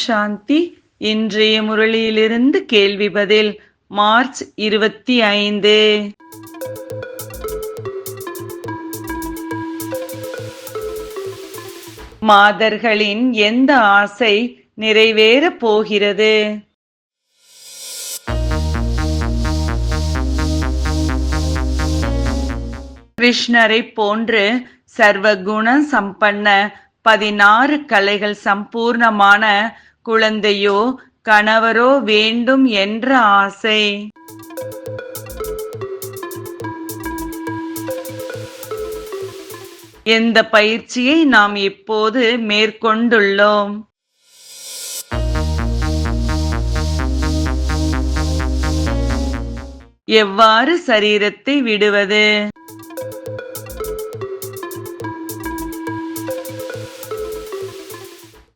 சாந்தி இன்றைய முரளியிலிருந்து கேள்வி பதில் மார்ச் இருபத்தி ஐந்து. மாதர்களின் எந்த ஆசை நிறைவேறப் போகிறது? கிருஷ்ணரைப் போன்று சர்வகுண சம்பன்ன பதினாறு கலைகள் சம்பூர்ணமான குழந்தையோ கணவரோ வேண்டும் என்ற ஆசை. எந்த பயிற்சியை நாம் இப்போது மேற்கொண்டுள்ளோம்? எவ்வாறு சரீரத்தை விடுவது?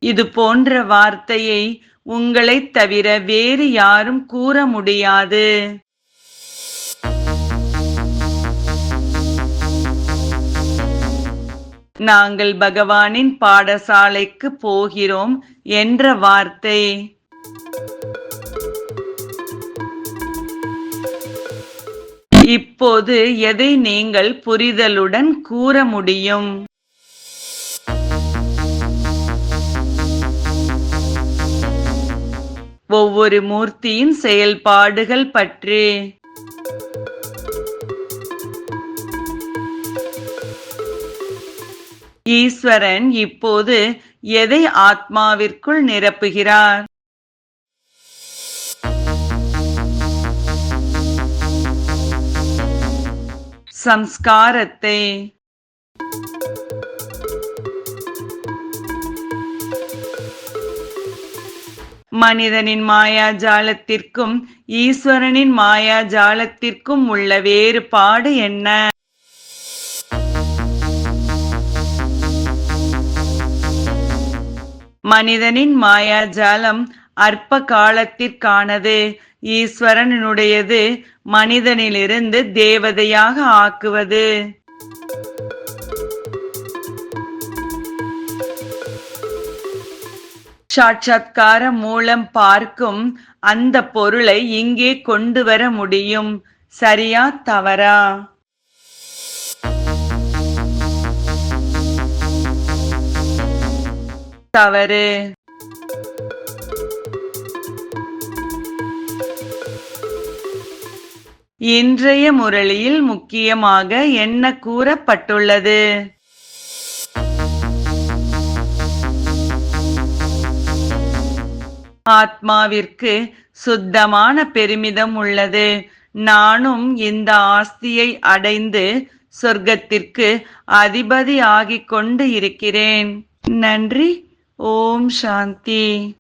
இது போன்ற வார்த்தையை உங்களைத் தவிர வேறு யாரும் கூற முடியாது. நாங்கள் பகவானின் பாடசாலைக்கு போகிறோம் என்ற வார்த்தை. இப்போது எதை நீங்கள் புரிதலுடன் கூற முடியும்? ஒவ்வொரு மூர்த்தியின் செயல்பாடுகள் பற்றி. ஈஸ்வரன் இப்போது எதை ஆத்மாவிற்குள் நிரப்புகிறார்? சம்ஸ்காரத்தை. மனிதனின் மாயாஜாலத்திற்கும் ஈஸ்வரனின் மாயாஜாலத்திற்கும் உள்ள வேறுபாடு என்ன? மனிதனின் மாயாஜாலம் அற்ப காலத்திற்கானது ஈஸ்வரனுடையது மனிதனிலிருந்து தேவதையாக ஆக்குவது. சாட்சாத்கார மூலம் பார்க்கும் அந்த பொருளை இங்கே கொண்டு வர முடியும். சரியா தவறா? தவறு. இன்றைய முரளியில் முக்கியமாக என்ன கூறப்பட்டுள்ளது? ஆத்மாவிற்கு சுத்தமான பெருமிதம் உள்ளது. நானும் இந்த ஆஸ்தியை அடைந்து சொர்க்கத்திற்கு அதிபதி ஆகிக் கொண்டு இருக்கிறேன். நன்றி. ஓம் சாந்தி.